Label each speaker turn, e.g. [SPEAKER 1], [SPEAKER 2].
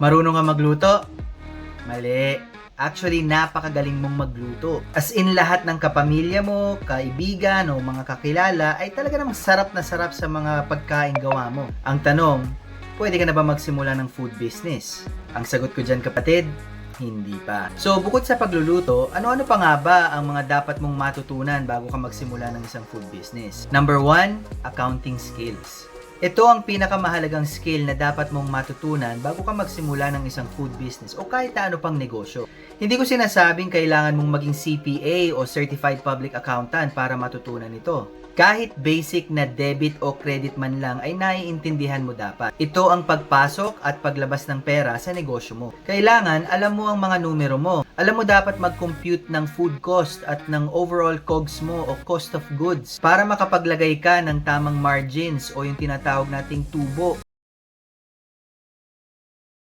[SPEAKER 1] Marunong ka magluto? Mali. Actually, napakagaling mong magluto. As in, lahat ng kapamilya mo, kaibigan o mga kakilala ay talaga namang sarap na sarap sa mga pagkain gawa mo. Ang tanong, pwede ka na ba magsimula ng food business? Ang sagot ko dyan kapatid, hindi pa. So, bukod sa pagluluto, ano-ano pa nga ba ang mga dapat mong matutunan bago ka magsimula ng isang food business? Number one, accounting skills. Ito ang pinakamahalagang skill na dapat mong matutunan bago ka magsimula ng isang food business o kahit ano pang negosyo. Hindi ko sinasabing kailangan mong maging CPA o Certified Public Accountant para matutunan ito. Kahit basic na debit o credit man lang ay naiintindihan mo dapat. Ito ang pagpasok at paglabas ng pera sa negosyo mo. Kailangan alam mo ang mga numero mo. Alam mo dapat mag-compute ng food cost at ng overall COGS mo o cost of goods para makapaglagay ka ng tamang margins o yung tinatawag nating tubo